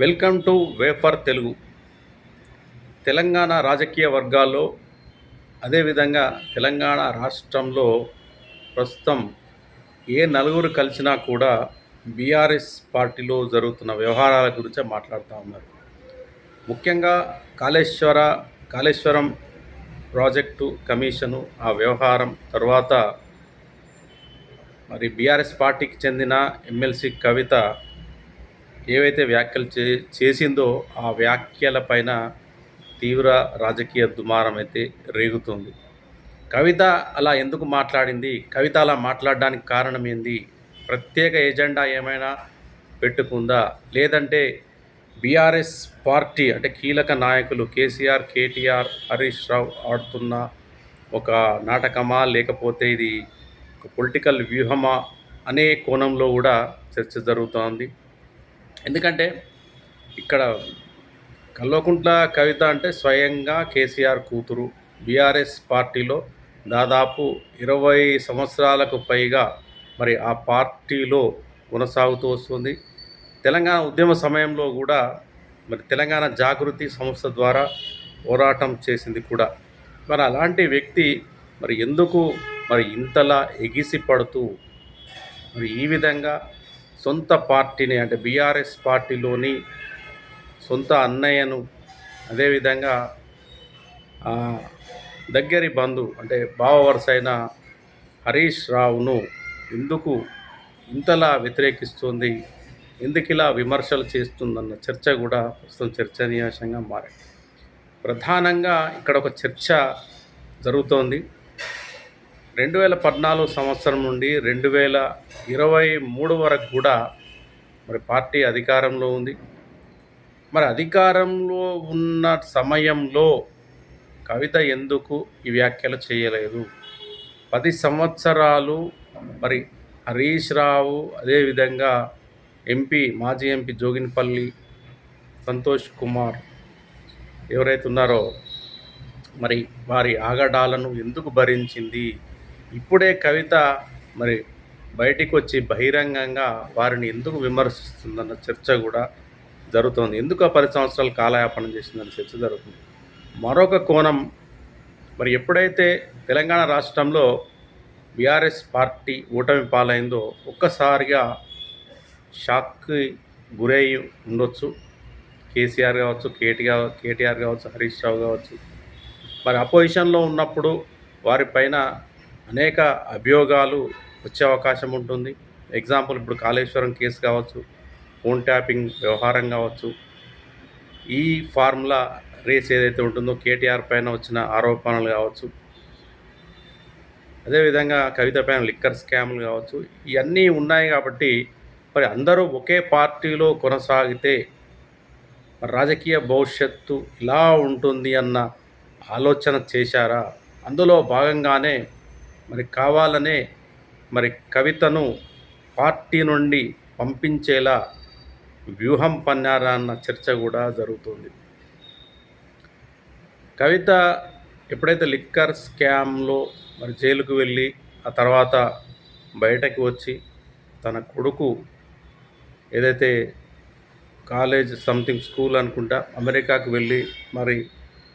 Welcome to Wafer Telugu. Telangana రాజకీయ వర్గాల్లో అదేవిధంగా తెలంగాణ రాష్ట్రంలో ప్రస్తుతం ఏ నలుగురు కలిసినా కూడా బీఆర్ఎస్ పార్టీలో జరుగుతున్న వ్యవహారాల గురించే మాట్లాడుతూ ఉన్నారు. ముఖ్యంగా కాళేశ్వర కాళేశ్వరం ప్రాజెక్టు కమిషను ఆ వ్యవహారం తర్వాత మరి బీఆర్ఎస్ పార్టీకి చెందిన ఎమ్మెల్సీ కవిత ఏవైతే వ్యాఖ్యలు చే చేసిందో ఆ వ్యాఖ్యల పైన తీవ్ర రాజకీయ దుమారం అయితే రేగుతుంది. కవిత అలా ఎందుకు మాట్లాడింది? కవిత అలా మాట్లాడడానికి కారణం ఏంది? ప్రత్యేక ఎజెండా ఏమైనా పెట్టుకుందా? లేదంటే బీఆర్ఎస్ పార్టీ అంటే కీలక నాయకులు కేసీఆర్ కేటీఆర్ హరీష్ రావు ఆడుతున్న ఒక నాటకమా? లేకపోతే ఇది ఒక పొలిటికల్ వ్యూహమా? అనే కోణంలో కూడా చర్చ జరుగుతోంది. ఎందుకంటే ఇక్కడ కల్వకుంట్ల కవిత అంటే స్వయంగా కేసీఆర్ కూతురు. బీఆర్ఎస్ పార్టీలో దాదాపు ఇరవై సంవత్సరాలకు పైగా మరి ఆ పార్టీలో కొనసాగుతూ వస్తుంది. తెలంగాణ ఉద్యమ సమయంలో కూడా మరి తెలంగాణ జాగృతి సంస్థ ద్వారా పోరాటం చేసింది కూడా. మరి అలాంటి వ్యక్తి మరి ఎందుకు మరి ఇంతలా ఎగిసి పడుతూ మరి ఈ విధంగా సొంత పార్టీని అంటే బీఆర్ఎస్ పార్టీలోని సొంత అన్నయ్యను అదేవిధంగా దగ్గరి బంధు అంటే బావవరసైన హరీష్ రావును ఎందుకు ఇంతలా వ్యతిరేకిస్తుంది ఎందుకు ఇలా విమర్శలు చేస్తుందన్న చర్చ కూడా ప్రస్తుతం చర్చనీయాంశంగా మారింది. ప్రధానంగా ఇక్కడ ఒక చర్చ జరుగుతోంది. రెండు వేల పద్నాలుగు సంవత్సరం నుండి రెండు వేల ఇరవై మూడు వరకు కూడా మరి పార్టీ అధికారంలో ఉంది. మరి అధికారంలో ఉన్న సమయంలో కవిత ఎందుకు ఈ వ్యాఖ్యలు చేయలేదు? పది సంవత్సరాలు మరి హరీష్ రావు అదేవిధంగా ఎంపీ మాజీ ఎంపీ జోగినిపల్లి సంతోష్ కుమార్ ఎవరైతే ఉన్నారో మరి వారి ఆగడాలను ఎందుకు భరించింది? ఇప్పుడే కవిత మరి బయటికి వచ్చి బహిరంగంగా వారిని ఎందుకు విమర్శిస్తుందన్న చర్చ కూడా జరుగుతోంది. ఎందుకు ఆ పది సంవత్సరాలు కాలయాపన చేసిందన్న చర్చ జరుగుతుంది. మరొక కోణం మరి ఎప్పుడైతే తెలంగాణ రాష్ట్రంలో బీఆర్ఎస్ పార్టీ ఓటమి పాలైందో ఒక్కసారిగా షాక్కి గురై ఉండొచ్చు. కేసీఆర్ కావచ్చు కేటీఆర్ కేటీఆర్ కావచ్చు హరీష్ రావు కావచ్చు. మరి అపోజిషన్లో ఉన్నప్పుడు వారిపైన అనేక అభియోగాలు వచ్చే అవకాశం ఉంటుంది. ఎగ్జాంపుల్ ఇప్పుడు కాళేశ్వరం కేసు కావచ్చు ఫోన్ ట్యాపింగ్ వ్యవహారం కావచ్చు. ఈ ఫార్ములా రేస్ ఏదైతే ఉంటుందో కేటీఆర్ పైన వచ్చిన ఆరోపణలు కావచ్చు. అదేవిధంగా కవిత పైన లిక్కర్ స్కామ్లు కావచ్చు. ఇవన్నీ ఉన్నాయి కాబట్టి మరి అందరూ ఒకే పార్టీలో కొనసాగితే రాజకీయ భవిష్యత్తు ఇలా ఉంటుంది అన్న ఆలోచన చేశారా? అందులో భాగంగానే మరి కావాలనే మరి కవితను పార్టీ నుండి పంపించేలా వ్యూహం పన్నారా అన్న చర్చ కూడా జరుగుతుంది. కవిత ఎప్పుడైతే లిక్కర్ స్కామ్లో మరి జైలుకు వెళ్ళి ఆ తర్వాత బయటకు వచ్చి తన కొడుకు ఏదైతే కాలేజ్ సంథింగ్ స్కూల్ అనుకుంటా అమెరికాకు వెళ్ళి మరి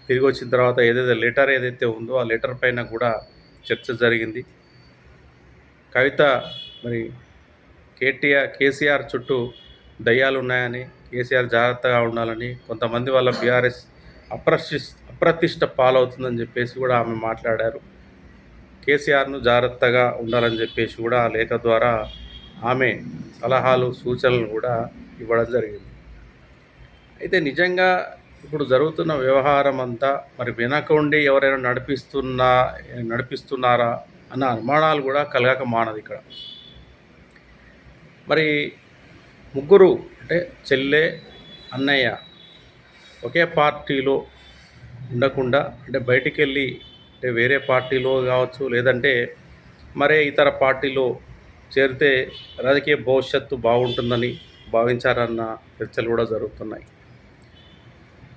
తిరిగి వచ్చిన తర్వాత ఏదైతే లెటర్ ఏదైతే ఉందో ఆ లెటర్ పైన కూడా చర్చ జరిగింది. కవిత మరి కేటీఆర్ కేసీఆర్ చుట్టూ దయ్యాలు ఉన్నాయని కేసీఆర్ జాగ్రత్తగా ఉండాలని కొంతమంది వాళ్ళ బీఆర్ఎస్ అప్రశి అప్రతిష్ట పాలవుతుందని చెప్పేసి కూడా ఆమె మాట్లాడారు. కేసీఆర్ను జాగ్రత్తగా ఉండాలని చెప్పేసి కూడా ఆ లేఖ ద్వారా ఆమె సలహాలు సూచనలు కూడా ఇవ్వడం జరిగింది. అయితే నిజంగా ఇప్పుడు జరుగుతున్న వ్యవహారం అంతా మరి వెనకుండి ఎవరైనా నడిపిస్తున్నా నడిపిస్తున్నారా అన్న అనుమానాలు కూడా కలగక మానదు ఇక్కడ. మరి ముగ్గురు అంటే చెల్లె అన్నయ్య ఒకే పార్టీలో ఉండకుండా అంటే బయటికి వెళ్ళి అంటే వేరే పార్టీలో కావచ్చు లేదంటే మరే ఇతర పార్టీలో చేరితే రాజకీయ భవిష్యత్తు బాగుంటుందని భావించారన్న చర్చలు కూడా జరుగుతున్నాయి.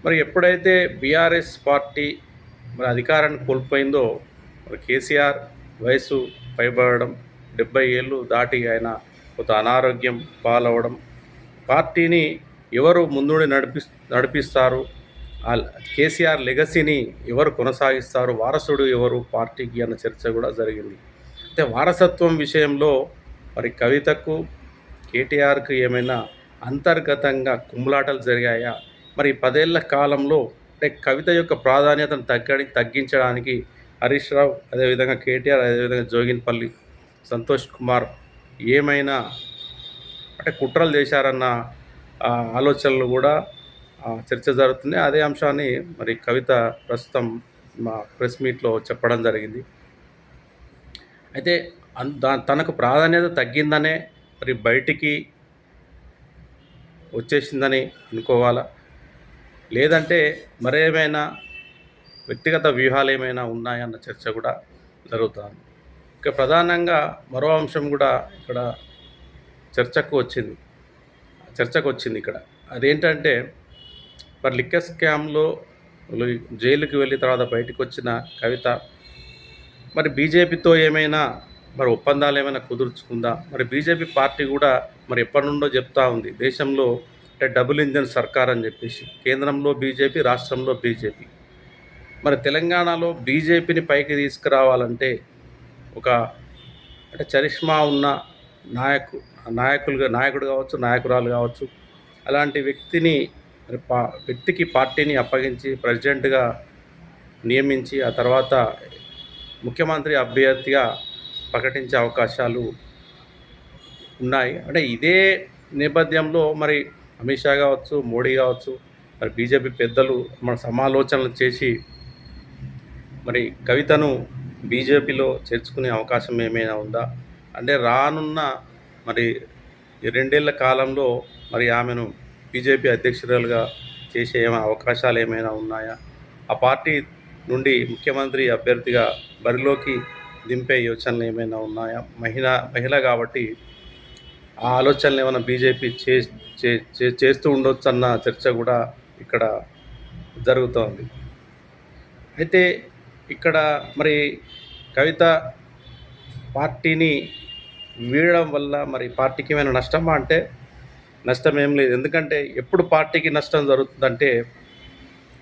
మరి ఎప్పుడైతే బీఆర్ఎస్ పార్టీ మరి అధికారాన్ని కోల్పోయిందో మరి కేసీఆర్ వయసు పైబడడం డెబ్బై ఏళ్ళు దాటి ఆయన కొంత అనారోగ్యం పాలవడం పార్టీని ఎవరు ముందుండి నడిపి నడిపిస్తారు? కేసీఆర్ లెగసీని ఎవరు కొనసాగిస్తారు? వారసుడు ఎవరు? పార్టీకి అన్న చర్చ కూడా జరిగింది. అయితే వారసత్వం విషయంలో మరి కవితకు కేటీఆర్కు ఏమైనా అంతర్గతంగా కుమ్ములాటలు జరిగాయా? మరి పదేళ్ళ కాలంలో అంటే కవిత యొక్క ప్రాధాన్యతను తగ్గడి తగ్గించడానికి హరీష్ రావు అదేవిధంగా కేటీఆర్ అదేవిధంగా జోగిన్పల్లి సంతోష్ కుమార్ ఏమైనా అంటే కుట్రలు చేశారన్న ఆలోచనలు కూడా చర్చ జరుగుతుంది అదే అంశాన్ని మరి కవిత ప్రస్తుతం మా ప్రెస్ మీట్లో చెప్పడం జరిగింది. అయితే దా తనకు ప్రాధాన్యత తగ్గిందనే మరి బయటికి వచ్చేసిందని అనుకోవాలా? లేదంటే మరేమైనా వ్యక్తిగత వ్యూహాలు ఏమైనా ఉన్నాయన్న చర్చ కూడా జరుగుతుంది. ఇక ప్రధానంగా మరో అంశం కూడా ఇక్కడ చర్చకు వచ్చింది. చర్చకు వచ్చింది ఇక్కడ. అదేంటంటే మరి లిక్కర్ స్కామ్లో జైలుకి వెళ్ళి తర్వాత బయటకు వచ్చిన కవిత మరి బీజేపీతో ఏమైనా మరి ఒప్పందాలు ఏమైనా కుదుర్చుకుందా? మరి బీజేపీ పార్టీ కూడా మరి ఎప్పటి నుండో చెప్తా ఉంది. దేశంలో అంటే డబుల్ ఇంజన్ సర్కార్ అని చెప్పేసి కేంద్రంలో బీజేపీ రాష్ట్రంలో బీజేపీ. మరి తెలంగాణలో బీజేపీని పైకి తీసుకురావాలంటే ఒక అంటే చరిష్మా ఉన్న నాయకు నాయకులుగా నాయకుడు కావచ్చు నాయకురాలు కావచ్చు అలాంటి వ్యక్తిని మరి పా వ్యక్తికి పార్టీని అప్పగించి ప్రెసిడెంట్గా నియమించి ఆ తర్వాత ముఖ్యమంత్రి అభ్యర్థిగా ప్రకటించే అవకాశాలు ఉన్నాయి. అంటే ఇదే నేపథ్యంలో మరి అమిత్ షా కావచ్చు మోడీ కావచ్చు మరి బీజేపీ పెద్దలు మన సమాలోచనలు చేసి మరి కవితను బీజేపీలో చేర్చుకునే అవకాశం ఏమైనా ఉందా? అంటే రానున్న మరి ఈ రెండేళ్ళ కాలంలో మరి ఆమెను బీజేపీ అధ్యక్షురాలుగా చేసే ఏమైనా అవకాశాలు ఏమైనా ఉన్నాయా? ఆ పార్టీ నుండి ముఖ్యమంత్రి అభ్యర్థిగా బరిలోకి దింపే యోచనలు ఏమైనా ఉన్నాయా? మహిళ మహిళ కాబట్టి ఆ ఆలోచనలు ఏమైనా బీజేపీ చే చే- చే- చేస్తూ ఉండొచ్చు అన్న చర్చ కూడా ఇక్కడ జరుగుతోంది అయితే ఇక్కడ మరి కవిత పార్టీని వీడడం వల్ల మరి పార్టీకి ఏమైనా నష్టమా? అంటే నష్టం ఏం లేదు. ఎందుకంటే ఎప్పుడు పార్టీకి నష్టం జరుగుతుందంటే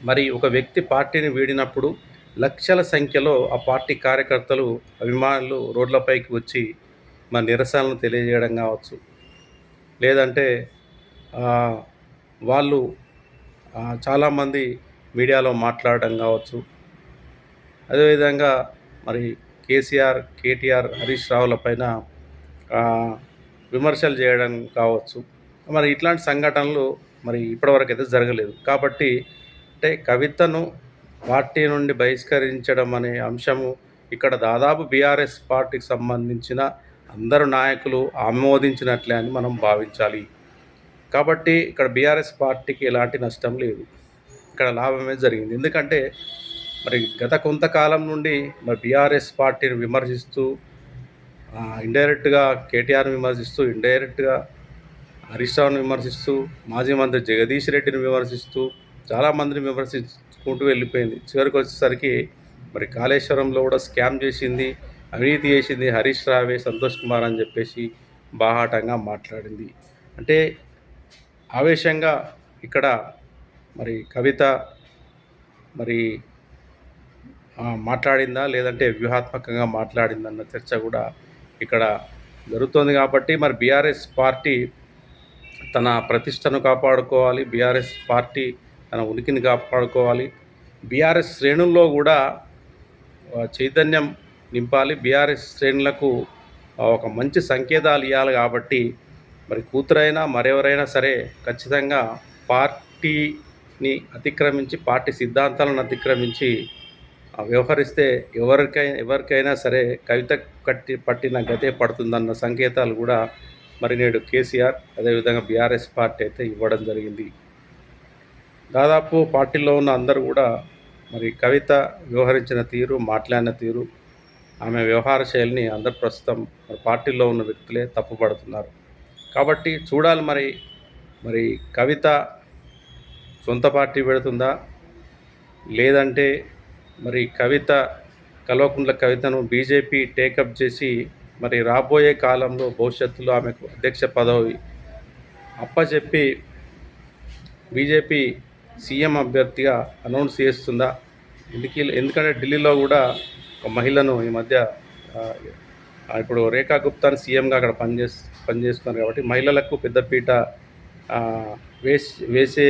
మరి ఒక వ్యక్తి పార్టీని వీడినప్పుడు లక్షల సంఖ్యలో ఆ పార్టీ కార్యకర్తలు అభిమానులు రోడ్లపైకి వచ్చి మన నిరసనలు తెలియజేయడం కావచ్చు. లేదంటే వాళ్ళు చాలామంది మీడియాలో మాట్లాడడం కావచ్చు. అదేవిధంగా మరి కేసీఆర్ కేటీఆర్ హరీష్ రావుల పైన విమర్శలు చేయడం కావచ్చు. మరి ఇట్లాంటి సంఘటనలు మరి ఇప్పటివరకు అయితే జరగలేదు. కాబట్టి అంటే కవితను పార్టీ నుండి బహిష్కరించడం అనే అంశము ఇక్కడ దాదాపు బీఆర్ఎస్ పార్టీకి సంబంధించిన అందరు నాయకులు ఆమోదించినట్లే అని మనం భావించాలి. కాబట్టి ఇక్కడ బీఆర్ఎస్ పార్టీకి ఎలాంటి నష్టం లేదు. ఇక్కడ లాభమే జరిగింది. ఎందుకంటే మరి గత కొంతకాలం నుండి మరి బీఆర్ఎస్ పార్టీని విమర్శిస్తూ ఇండైరెక్ట్గా కేటీఆర్ని విమర్శిస్తూ ఇండైరెక్ట్గా హరీష్ రావుని విమర్శిస్తూ మాజీ మంత్రి జగదీష్ రెడ్డిని విమర్శిస్తూ చాలామందిని విమర్శించుకుంటూ వెళ్ళిపోయింది. చివరికి వచ్చేసరికి మరి కాళేశ్వరంలో కూడా స్కామ్ చేసింది. అవినీతి చేసింది హరీష్ రావే సంతోష్ కుమార్ అని చెప్పేసి బాహాటంగా మాట్లాడింది. అంటే ఆవేశంగా ఇక్కడ మరి కవిత మరి మాట్లాడిందా? లేదంటే వ్యూహాత్మకంగా మాట్లాడిందా అన్న చర్చ కూడా ఇక్కడ జరుగుతోంది కాబట్టి మరి బీఆర్ఎస్ పార్టీ తన ప్రతిష్టను కాపాడుకోవాలి బీఆర్ఎస్ పార్టీ తన ఉనికిని కాపాడుకోవాలి. బీఆర్ఎస్ శ్రేణుల్లో కూడా చైతన్యం నింపాలి. బీఆర్ఎస్ శ్రేణులకు ఒక మంచి సంకేతాలు ఇవ్వాలి కాబట్టి మరి కూతురైనా మరెవరైనా సరే ఖచ్చితంగా పార్టీని అతిక్రమించి పార్టీ సిద్ధాంతాలను అతిక్రమించి వ్యవహరిస్తే ఎవరికైనా ఎవరికైనా సరే కవిత కట్టి పట్టిన గతే పడుతుందన్న సంకేతాలు కూడా మరి నేడు కేసీఆర్ అదేవిధంగా బీఆర్ఎస్ పార్టీ అయితే ఇవ్వడం జరిగింది. దాదాపు పార్టీలో ఉన్న అందరూ కూడా మరి కవిత వ్యవహరించిన తీరు మాట్లాడిన తీరు ఆమె వ్యవహార శైలిని అందరు ప్రస్తుతం మరి పార్టీలో ఉన్న వ్యక్తులే తప్పుపడుతున్నారు. కాబట్టి చూడాలి మరి మరి కవిత సొంత పార్టీ పెడుతుందా? లేదంటే మరి కవిత కల్వకుంట్ల కవితను బీజేపీ టేకప్ చేసి మరి రాబోయే కాలంలో భవిష్యత్తులో ఆమెకు అధ్యక్ష పదవి అప్పచెప్పి బీజేపీ సీఎం అభ్యర్థిగా అనౌన్స్ చేస్తుందా? ఎందుకు ఎందుకంటే ఢిల్లీలో కూడా ఒక మహిళను ఈ మధ్య ఇప్పుడు రేఖా గుప్తాని సీఎంగా అక్కడ పనిచేస్ పనిచేస్తున్నారు కాబట్టి మహిళలకు పెద్దపీట వేసి వేసే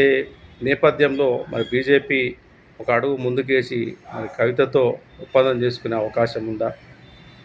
నేపథ్యంలో మరి బీజేపీ ఒక అడుగు ముందుకేసి మరి కవితతో ఒప్పందం చేసుకునే అవకాశం ఉందా?